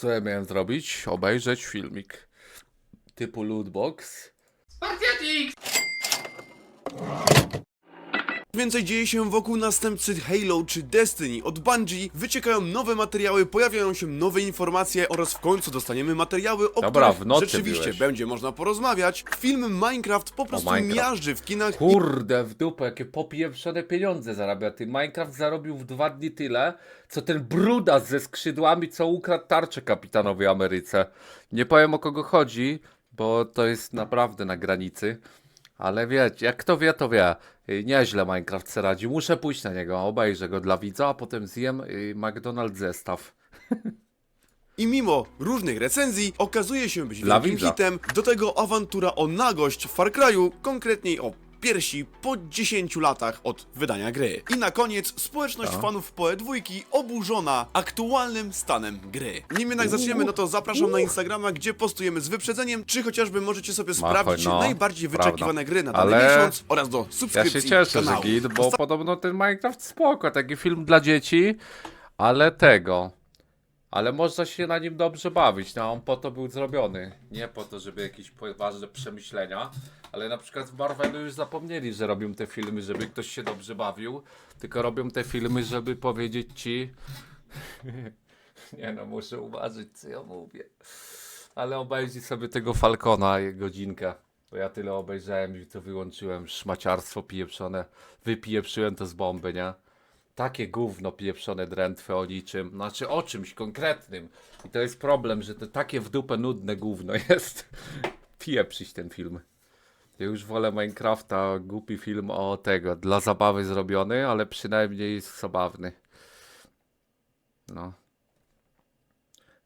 Co ja miałem zrobić? Obejrzeć filmik typu lootbox. Więcej dzieje się wokół następcy Halo czy Destiny. Od Bungie wyciekają nowe materiały, pojawiają się nowe informacje oraz w końcu dostaniemy materiały, o Dobra, w których nocy rzeczywiście byłeś. będzie można porozmawiać. Film Minecraft po prostu Minecraft. miażdży w kinach Kurde, w dupę, jakie popieprzone pieniądze zarabia. Ty Minecraft zarobił w dwa dni tyle, co ten brudas ze skrzydłami, co ukradł tarczę kapitanowi Ameryce. Nie powiem o kogo chodzi, bo to jest naprawdę na granicy. Ale wiecie, jak kto wie, to wie. Y, Nieźle Minecraft se radzi. Muszę pójść na niego, obejrzę go dla widza, a potem zjem y, McDonald's zestaw. I mimo różnych recenzji okazuje się być Dla wielkim widza. hitem. Do tego awantura o nagość w Far Cry'u, konkretniej o piersi po 10 latach od wydania gry. I na koniec społeczność A. fanów PoE dwójki oburzona aktualnym stanem gry. Nim jednak zaczniemy, no to zapraszam na Instagrama, gdzie postujemy z wyprzedzeniem, czy chociażby możecie sobie sprawdzić no, najbardziej prawda. wyczekiwane gry na dany Ale miesiąc oraz do Ja subskrypcji się cieszę, że kanału. git, bo podobno ten Minecraft spoko, taki film dla dzieci, ale tego. Ale można się na nim dobrze bawić, no on po to był zrobiony. Nie po to, żeby jakieś poważne przemyślenia, ale na przykład w Marvelu już zapomnieli, że robią te filmy, żeby ktoś się dobrze bawił, tylko robią te filmy, żeby powiedzieć ci... Nie no, muszę uważać, co ja mówię. Ale obejrzyj sobie tego Falcona, godzinkę. Bo ja tyle obejrzałem i to wyłączyłem. Szmaciarstwo pieprzone. Wypieprzyłem to z bomby, nie? Takie gówno pieprzone drętwe o niczym. Znaczy o czymś konkretnym. I to jest problem, że to takie w dupę nudne gówno jest. Pieprzyć ten film. Ja już wolę Minecrafta, głupi film o tego, dla zabawy zrobiony, ale przynajmniej jest zabawny. No.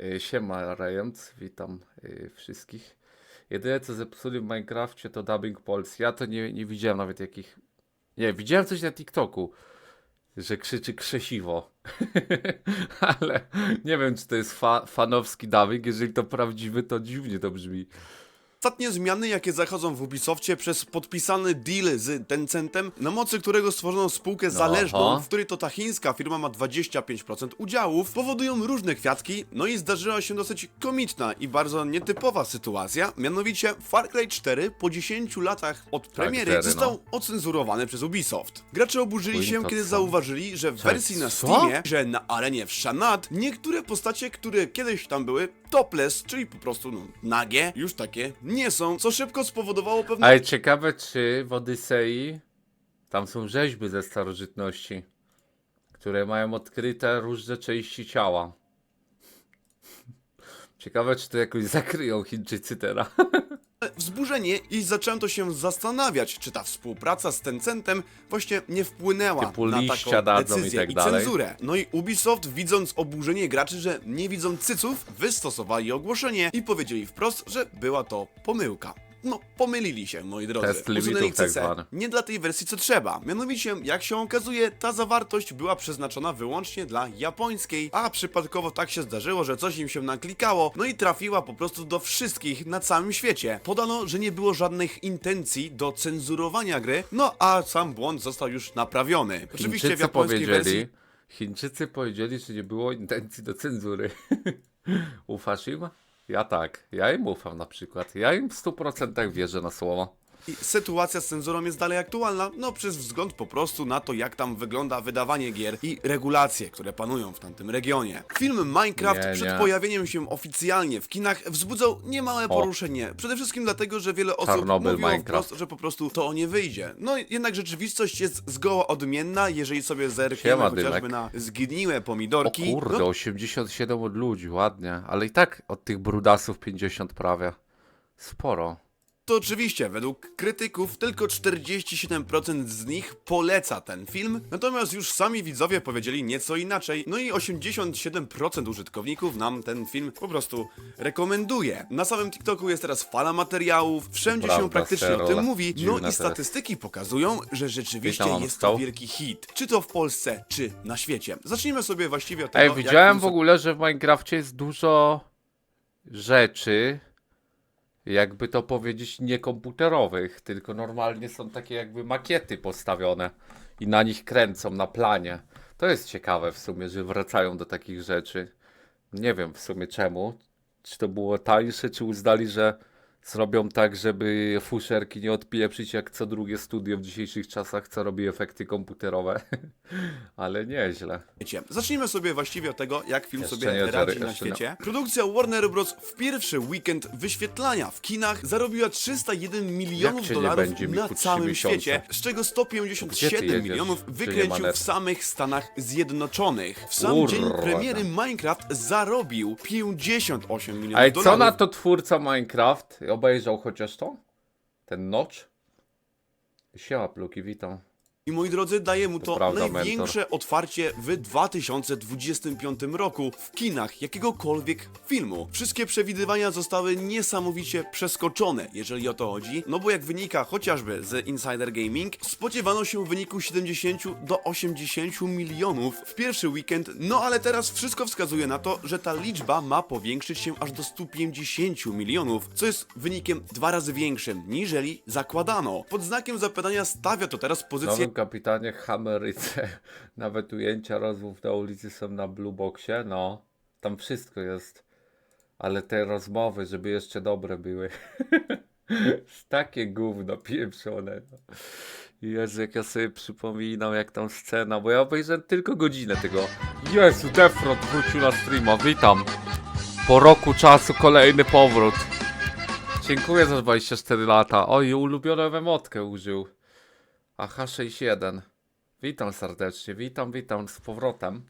Y, Siema Rając, witam y, wszystkich. Jedyne co zepsuli w Minecrafcie to dubbing polski. Ja to nie, nie widziałem nawet jakich... Nie, widziałem coś na TikToku, że krzyczy krzesiwo. Ale nie wiem czy to jest fa fanowski dubbing, jeżeli to prawdziwy to dziwnie to brzmi. Ostatnie zmiany, jakie zachodzą w Ubisoftie przez podpisany deal z Tencentem, na mocy którego stworzono spółkę zależną, aha. w której to ta chińska firma ma 25% udziałów, powodują różne kwiatki, no i zdarzyła się dosyć komiczna i bardzo nietypowa sytuacja, mianowicie Far Cry 4 po 10 latach od premiery cztery, został no. ocenzurowany przez Ubisoft. Gracze oburzyli Chuj, się, kiedy co? zauważyli, że w wersji na? Steamie, że na arenie w Shanat niektóre postacie, które kiedyś tam były topless, czyli po prostu no, nagie, już takie nie są, co szybko spowodowało pewne Ale ciekawe czy w Odysei tam są rzeźby ze starożytności, które mają odkryte różne części ciała. Ciekawe czy to jakoś zakryją Chińczycy teraz. wzburzenie i zaczęto się zastanawiać, czy ta współpraca z Tencentem właśnie nie wpłynęła Typu na liścia taką dadzą i decyzję tak i dalej. cenzurę. No i Ubisoft, widząc oburzenie graczy, że nie widzą cyców, wystosowali ogłoszenie i powiedzieli wprost, że była to pomyłka. No, pomylili się, moi drodzy. Test limitów tak zwany. Nie dla tej wersji, co trzeba. Mianowicie, jak się okazuje, ta zawartość była przeznaczona wyłącznie dla japońskiej, a przypadkowo tak się zdarzyło, że coś im się naklikało, no i trafiła po prostu do wszystkich na całym świecie. Podano, że nie było żadnych intencji do cenzurowania gry, no a sam błąd został już naprawiony. Oczywiście w Chińczycy japońskiej powiedzieli, wersji Chińczycy powiedzieli, że nie było intencji do cenzury. Ufasz im? Ja tak. Ja im ufam na przykład. Ja im w 100% wierzę na słowo. I sytuacja z cenzurą jest dalej aktualna, no przez wzgląd po prostu na to, jak tam wygląda wydawanie gier i regulacje, które panują w tamtym regionie. Film Minecraft Nie, przed nie. pojawieniem się oficjalnie w kinach wzbudzał niemałe poruszenie. Przede wszystkim dlatego, że wiele osób Czarnobyl mówiło Minecraft. wprost, że po prostu to nie wyjdzie. No jednak rzeczywistość jest zgoła odmienna, jeżeli sobie zerkniemy Siema, chociażby Dymek. na zgniłe O pomidorki. kurde, no 87 od ludzi, ładnie. Ale i tak od tych brudasów 50 prawie. Sporo. To oczywiście, według krytyków tylko 47% z nich poleca ten film, natomiast już sami widzowie powiedzieli nieco inaczej, no i 87% użytkowników nam ten film po prostu rekomenduje. Na samym TikToku jest teraz fala materiałów, wszędzie Prawda, się praktycznie o tym mówi, no i statystyki pokazują, że rzeczywiście Witam, jest to wielki hit, czy to w Polsce, czy na świecie. Zacznijmy sobie właściwie od tego, Ej, widziałem w ogóle, że w Minecrafcie jest dużo rzeczy, jakby to powiedzieć, niekomputerowych, tylko normalnie są takie jakby makiety postawione i na nich kręcą na planie. To jest ciekawe w sumie, że wracają do takich rzeczy. Nie wiem w sumie czemu. Czy to było tańsze, czy uznali, że zrobią tak, żeby fuszerki nie odpieprzyć jak co drugie studio w dzisiejszych czasach, co robi efekty komputerowe. Ale nieźle. świecie. Zacznijmy sobie właściwie od tego, jak film Jeszcze sobie nie, Jerry, radzi na jeszcze nie. świecie. Produkcja Warner Bros. w pierwszy weekend wyświetlania w kinach zarobiła 301 Jak milionów dolarów na całym miesiące? świecie, z czego Gdzie ty 157 jedziesz, milionów wykręcił w samych Stanach Zjednoczonych. W sam Kurwa. dzień premiery Minecraft zarobił 58 milionów dolarów. co na to twórca Minecraft? Obejrzał chociaż to? Ten Notch? Siema, Pluki, witam. I moi drodzy, daje mu to prawda, największe otwarcie w 2025 roku w kinach jakiegokolwiek filmu. Wszystkie przewidywania zostały niesamowicie przeskoczone, jeżeli o to chodzi, no bo jak wynika chociażby z Insider Gaming, spodziewano się wyniku 70 do 80 milionów w pierwszy weekend, no ale teraz wszystko wskazuje na to, że ta liczba ma powiększyć się aż do 150 milionów, co jest wynikiem dwa razy większym, niżeli zakładano. Pod znakiem zapytania stawia to teraz pozycję Kapitanie Hameryce. Nawet ujęcia rozmów na ulicy są na Blue Boxie. No, tam wszystko jest. Ale te rozmowy, żeby jeszcze dobre były. Takie gówno pieprzone. No. Jezu, jak ja sobie przypominam, jak tam scena, bo ja obejrzałem tylko godzinę tego. Jezu, Defront wrócił na streama, witam. Po roku czasu kolejny powrót. Dziękuję za 24 lata. Oj, ulubioną emotkę użył. Aha, 61. Witam serdecznie, witam, witam z powrotem.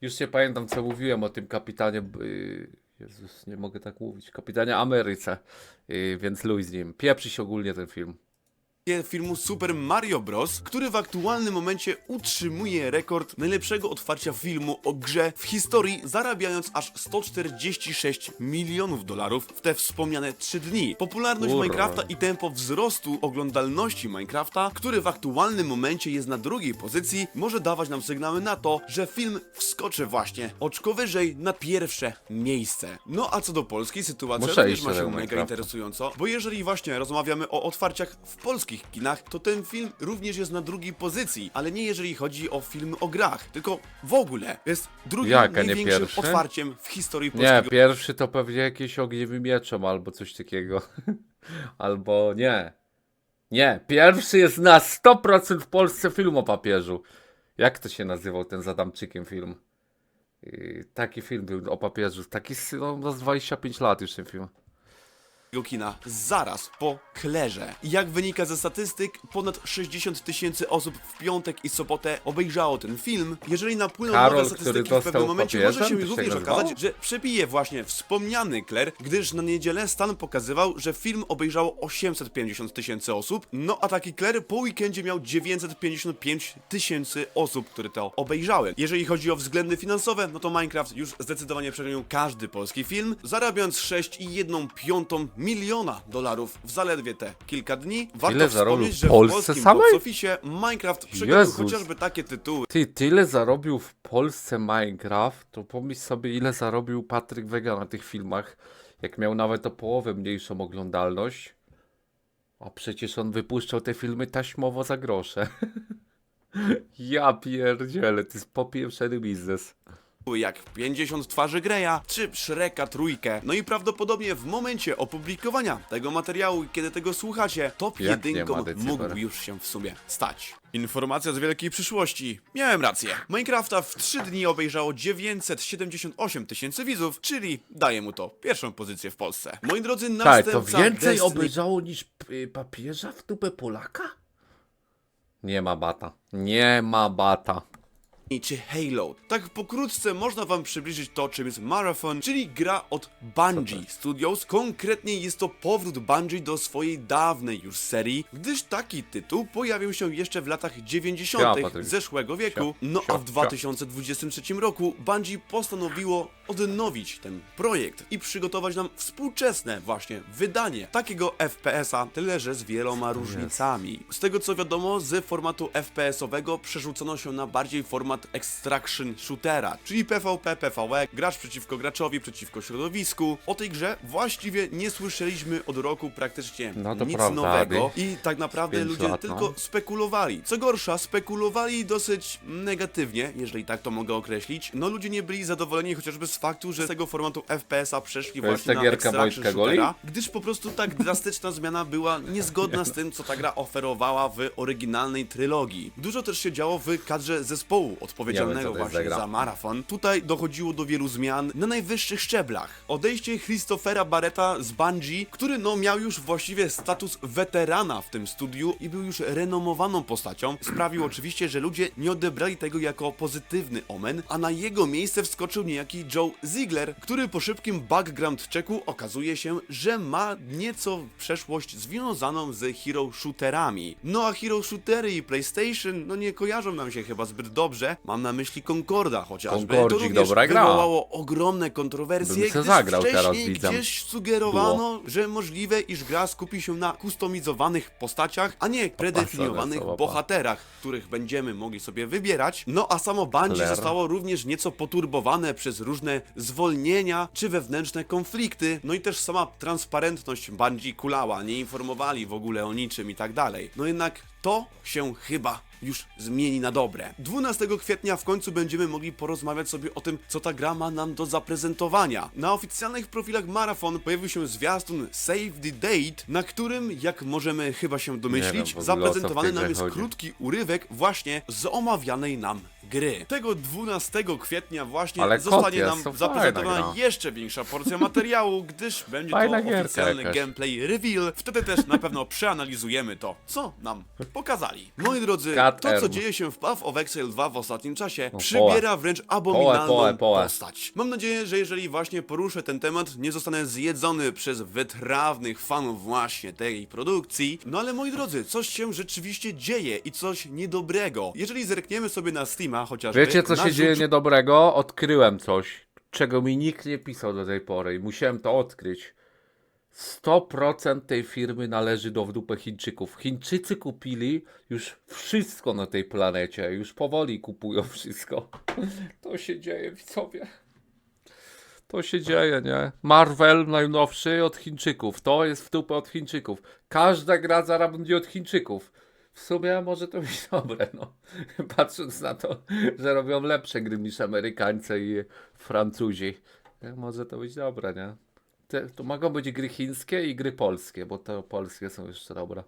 Już nie pamiętam, co mówiłem o tym kapitanie. y, Jezus, nie mogę tak mówić. Kapitanie Ameryce. Y, Więc luj z nim. Pieprzy się ogólnie ten film. Filmu Super Mario Bros., który w aktualnym momencie utrzymuje rekord najlepszego otwarcia filmu o grze w historii, zarabiając aż 146 milionów dolarów w te wspomniane 3 dni. Popularność Kurwa. Minecrafta i tempo wzrostu oglądalności Minecrafta, który w aktualnym momencie jest na drugiej pozycji, może dawać nam sygnały na to, że film wskoczy właśnie oczko wyżej na pierwsze miejsce. No a co do polskiej sytuacji, również ma się mega interesująco, bo jeżeli właśnie rozmawiamy o otwarciach w polskich kinach, to ten film również jest na drugiej pozycji, ale nie jeżeli chodzi o filmy o grach, tylko w ogóle jest drugim Jak, a nie największym pierwszy? otwarciem w historii Nie, polskiego pierwszy to pewnie jakieś ogniem mieczem albo coś takiego. albo nie. Nie, pierwszy jest na 100% w Polsce film o papieżu. Jak to się nazywał ten z Adamczykiem film? Yy, taki film był o papieżu. Taki z, no, z 25 lat już ten film. Kina zaraz po Klerze. Jak wynika ze statystyk, ponad 60 tysięcy osób w piątek i sobotę obejrzało ten film. Jeżeli napłyną Karol, nowe który statystyki w dostał pewnym momencie, może się To się również nazywało? okazać, że przebije właśnie wspomniany Kler, gdyż na niedzielę stan pokazywał, że film obejrzało 850 tysięcy osób, no a taki Kler po weekendzie miał 955 tysięcy osób, które to obejrzały. Jeżeli chodzi o względy finansowe, no to Minecraft już zdecydowanie przegonił każdy polski film, zarabiając 6,1 piątą miliona dolarów w zaledwie te kilka dni. Warto Ile zarobił wspomnieć, w że w Polsce polskim samej? box office Minecraft Jezus. chociażby takie tytuły Ty, tyle zarobił w Polsce Minecraft, to pomyśl sobie ile zarobił Patryk Wega na tych filmach, jak miał nawet o połowę mniejszą oglądalność. A przecież on wypuszczał te filmy taśmowo za grosze. ja pierdzielę, to jest popieprzony biznes. Jak 50 twarzy Greya czy Shreka trójkę. No i prawdopodobnie w momencie opublikowania tego materiału, kiedy tego słuchacie, top Jak nie ma jedynką mógł już się w sumie stać. Informacja z wielkiej przyszłości. Miałem rację. Minecrafta w 3 dni obejrzało 978 tysięcy widzów, czyli daje mu to pierwszą pozycję w Polsce. Moi drodzy, Tak, następca to więcej Destiny obejrzało niż y, papieża w dupę Polaka? Nie ma bata. Nie ma bata. Czy Halo. Tak pokrótce można wam przybliżyć to, czym jest Marathon, czyli gra od Bungie Studios. Konkretnie jest to powrót Bungie do swojej dawnej już serii, gdyż taki tytuł pojawił się jeszcze w latach 90. Siema, Patryk. zeszłego wieku. Sia- No sia- a w 2023 roku Bungie postanowiło odnowić ten projekt i przygotować nam współczesne właśnie wydanie takiego FPS-a, tyle że z wieloma różnicami. Z tego co wiadomo, z formatu FPS-owego przerzucono się na bardziej format extraction shootera, czyli PvP, PvE, gracz przeciwko graczowi, przeciwko środowisku. O tej grze właściwie nie słyszeliśmy od roku praktycznie No nic prawda, nowego i tak naprawdę ludzie lat, tylko no. spekulowali. Co gorsza, spekulowali dosyć negatywnie, jeżeli tak to mogę określić. No ludzie nie byli zadowoleni chociażby z faktu, że z tego formatu FPS-a przeszli To właśnie na extraction Wojtka Goli? shootera, gdyż po prostu tak drastyczna zmiana była niezgodna z tym, co ta gra oferowała w oryginalnej trylogii. Dużo też się działo w kadrze zespołu odpowiedzialnego wiem, właśnie za maraton. Tutaj dochodziło do wielu zmian na najwyższych szczeblach. Odejście Christophera Barretta z Bungie, który no miał już właściwie status weterana w tym studiu i był już renomowaną postacią, sprawił oczywiście, że ludzie nie odebrali tego jako pozytywny omen, a na jego miejsce wskoczył niejaki Joe Ziegler, który po szybkim background checku okazuje się, że ma nieco przeszłość związaną z hero shooterami. No a hero shootery i PlayStation no nie kojarzą nam się chyba zbyt dobrze. Mam na myśli Concorda chociażby. Concordzik, to również dobra gra. wywołało ogromne kontrowersje, Bym se gdyż zagrał wcześniej teraz, widzę. gdzieś sugerowano, że możliwe, iż gra skupi się na kustomizowanych postaciach, a nie predefiniowanych wesoła, pa. bohaterach, których będziemy mogli sobie wybierać. No a samo Bungie zostało również nieco poturbowane przez różne zwolnienia czy wewnętrzne konflikty, no i też sama transparentność Bungie kulała, nie informowali w ogóle o niczym i tak dalej. No jednak to się chyba już zmieni na dobre. 12 kwietnia w końcu będziemy mogli porozmawiać sobie o tym, co ta gra ma nam do zaprezentowania. Na oficjalnych profilach Marathon pojawił się zwiastun Save the Date, na którym, jak możemy chyba się domyślić, wiem zaprezentowany nam jest chodzi. krótki urywek właśnie z omawianej nam gry. Tego 12 kwietnia właśnie Ale zostanie nam fajna zaprezentowana gra. jeszcze większa porcja materiału, gdyż będzie Fajna to gierka oficjalny jakaś. gameplay reveal. Wtedy też na pewno przeanalizujemy to, co nam pokazali. Moi drodzy, Cat to co Erm. dzieje się w Path of Exile 2 w ostatnim czasie No, przybiera wręcz abominalną postać. Mam nadzieję, że jeżeli właśnie poruszę ten temat, nie zostanę zjedzony przez wytrawnych fanów właśnie tej produkcji. No ale moi drodzy, coś się rzeczywiście dzieje i coś niedobrego. Jeżeli zerkniemy sobie na Steama chociażby... Wiecie, co się dzieje niedobrego? Odkryłem coś, czego mi nikt nie pisał do tej pory i musiałem to odkryć. 100% tej firmy należy do w dupę Chińczyków. Chińczycy kupili już wszystko na tej planecie. Już powoli kupują wszystko. To się dzieje, widzowie. To się dzieje, nie? Marvel najnowszy od Chińczyków. To jest w dupę od Chińczyków. Każda gra zaraz będzie od Chińczyków. W sumie może to być dobre, no. Patrząc na to, że robią lepsze gry niż Amerykańcy i Francuzi. Może to być dobre, nie? Te, to mogą być gry chińskie i gry polskie, bo te polskie są jeszcze dobre.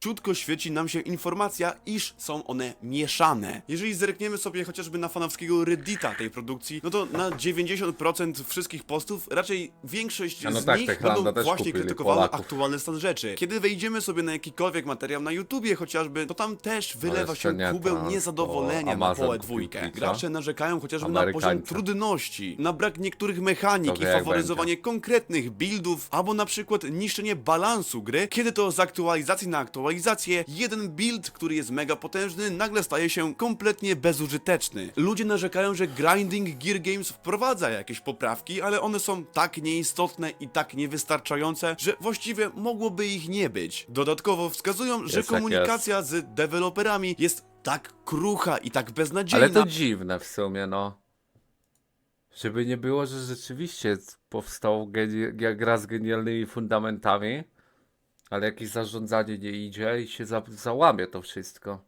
Ciutko świeci nam się informacja, iż są one mieszane. Jeżeli zerkniemy sobie chociażby na fanowskiego reddita tej produkcji, no to na 90% wszystkich postów raczej większość A no z tak, nich Techlanda będą też właśnie kupili krytykowały Polaków. aktualny stan rzeczy. Kiedy wejdziemy sobie na jakikolwiek materiał na YouTubie chociażby, to tam też wylewa jeszcze się nie, kubeł niezadowolenia na Amazon kupił dwójkę. Twitcha. Gracze narzekają chociażby na poziom trudności, na brak niektórych mechanik To i wie, jak faworyzowanie konkretnych buildów, albo na przykład niszczenie balansu gry, kiedy to z aktualizacji na aktualizację jeden build, który jest mega potężny, nagle staje się kompletnie bezużyteczny. Ludzie narzekają, że Grinding Gear Games wprowadza jakieś poprawki, ale one są tak nieistotne i tak niewystarczające, że właściwie mogłoby ich nie być. Dodatkowo wskazują, że jak komunikacja z deweloperami jest tak krucha i tak beznadziejna. Ale to dziwne w sumie, no. Żeby nie było, że rzeczywiście powstał geni- ge- gra z genialnymi fundamentami, ale jakieś zarządzanie nie idzie i się za załamie to wszystko.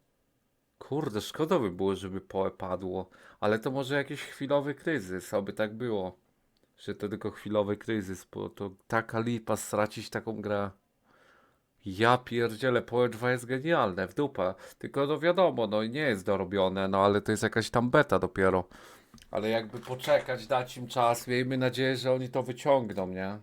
Kurde, szkoda by było, żeby poe padło, ale to może jakiś chwilowy kryzys, aby tak było. Że to tylko chwilowy kryzys, bo to taka lipa stracić taką grę. Ja pierdzielę, Poe 2 jest genialne, w dupę. Tylko no wiadomo, no nie jest dorobione, no ale to jest jakaś tam beta dopiero. Ale jakby poczekać, dać im czas, miejmy nadzieję, że oni to wyciągną, nie?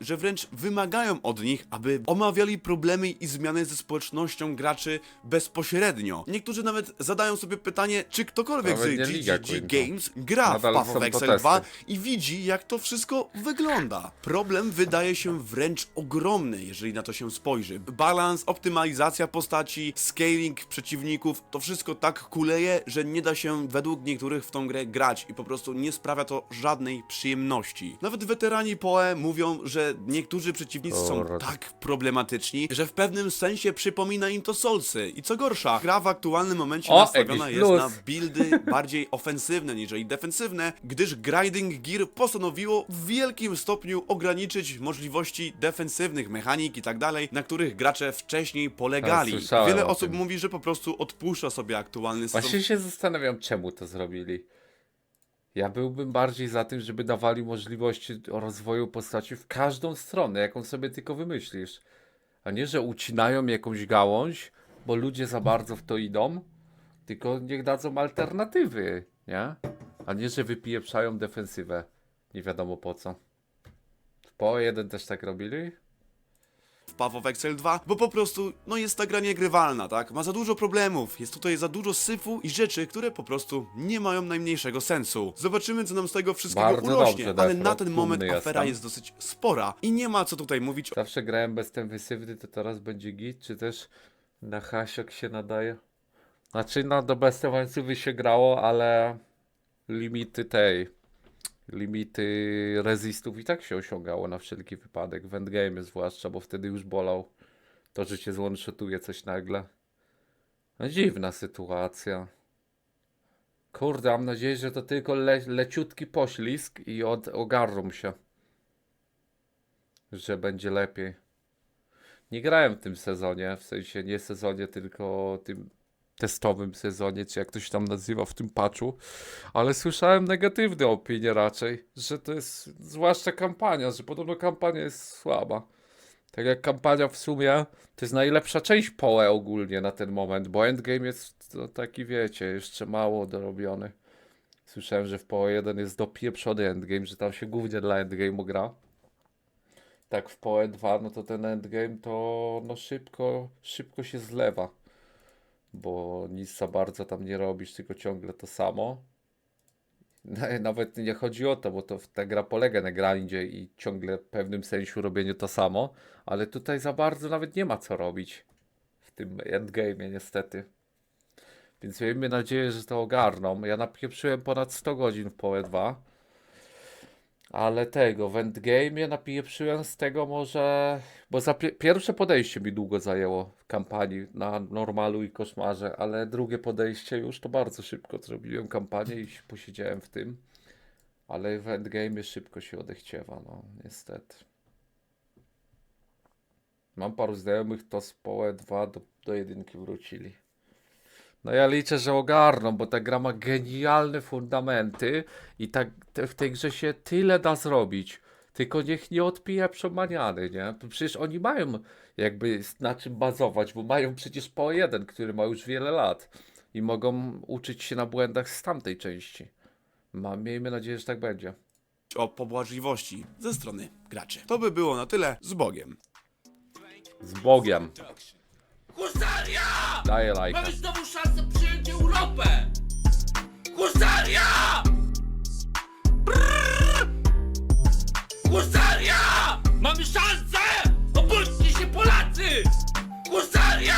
Że wręcz wymagają od nich, aby omawiali problemy i zmiany ze społecznością graczy bezpośrednio. Niektórzy nawet zadają sobie pytanie, czy ktokolwiek Nawet nie z Liga Games gra w Nadal Path są of to Exile testy. 2 i widzi, jak to wszystko wygląda. Problem wydaje się wręcz ogromny, jeżeli na to się spojrzy. Balans, optymalizacja postaci, scaling przeciwników, to wszystko tak kuleje, że nie da się według niektórych w tą grę grać i po prostu nie sprawia to żadnej przyjemności. Nawet weterani PoE mówią, że niektórzy przeciwnicy są tak problematyczni, że w pewnym sensie przypomina im to Soulsy. I co gorsza, gra w aktualnym momencie O, nastawiona jest plus. na buildy bardziej ofensywne niżeli defensywne, gdyż Grinding Gear postanowiło w wielkim stopniu ograniczyć możliwości defensywnych mechanik i tak dalej, na których gracze wcześniej polegali. Wiele osób mówi, że po prostu odpuszcza sobie aktualny sezon Właśnie się zastanawiam, czemu to zrobili. Ja byłbym bardziej za tym, żeby dawali możliwości rozwoju postaci w każdą stronę, jaką sobie tylko wymyślisz. A nie, że ucinają jakąś gałąź, bo ludzie za bardzo w to idą, tylko niech dadzą alternatywy, nie? A nie, że wypieprzają defensywę. Nie wiadomo po co. PO 1 też tak robili? W Path of Exile 2, bo po prostu, no jest ta gra niegrywalna, tak? Ma za dużo problemów, jest tutaj za dużo syfu i rzeczy, które po prostu nie mają najmniejszego sensu. Zobaczymy, co nam z tego wszystkiego Bardzo urośnie, dobrze, ale na ten moment afera jestem. jest dosyć spora i nie ma co tutaj mówić Zawsze grałem bez ten wysywny, to teraz będzie git, czy też na hasiok się nadaje? Znaczy, no do bestewańcowy się grało, ale limity tej, limity rezistów i tak się osiągało na wszelki wypadek, w endgame zwłaszcza, bo wtedy już bolał to, że cię zone-shotuje coś nagle. No dziwna sytuacja. Kurde, mam nadzieję, że to tylko le leciutki poślizg i od ogarną się że będzie lepiej. Nie grałem w tym sezonie, w sensie nie sezonie, tylko tym testowym sezonie, czy jak to się tam nazywa w tym patchu, ale słyszałem negatywne opinie raczej, że to jest, zwłaszcza kampania, że podobno kampania jest słaba. Tak jak kampania w sumie, to jest najlepsza część PoE ogólnie na ten moment, bo endgame jest no, taki, wiecie, jeszcze mało dorobiony. Słyszałem, że w PoE 1 jest dopieprzony endgame, że tam się głównie dla endgame'u gra tak w PoE 2, no to ten endgame to no szybko, szybko się zlewa. Bo nic za bardzo tam nie robisz, tylko ciągle to samo. No, Nawet nie chodzi o to, bo to ta gra polega na grindzie i ciągle w pewnym sensie robieniu to samo, ale tutaj za bardzo nawet nie ma co robić w tym endgame'ie niestety. Więc miejmy nadzieję, że to ogarną. Ja napieprzyłem ponad 100 godzin w PoE 2. Ale tego, w endgame'ie napieprzyłem z tego może... Bo za pie- pierwsze podejście mi długo zajęło w kampanii na normalu i koszmarze, ale drugie podejście już to bardzo szybko zrobiłem kampanię i posiedziałem w tym. Ale w endgame'ie szybko się odechciewa, no niestety. Mam paru znajomych, to z PoE 2 do, do jedynki wrócili. No ja liczę, że ogarną, bo ta gra ma genialne fundamenty i tak te, w tej grze się tyle da zrobić. Tylko niech nie odpija przemaniany, nie? Przecież oni mają jakby na czym bazować, bo mają przecież po jeden, który ma już wiele lat i mogą uczyć się na błędach z tamtej części. Ma, miejmy nadzieję, że tak będzie. o pobłażliwości ze strony graczy. To by było na tyle, z Bogiem. Z Bogiem. Husaria! Daję lajka. Mamy znowu szansę przyjąć Europę! Husaria! Brrr! Husaria! Mamy szansę! Obudźcie się Polacy! Husaria!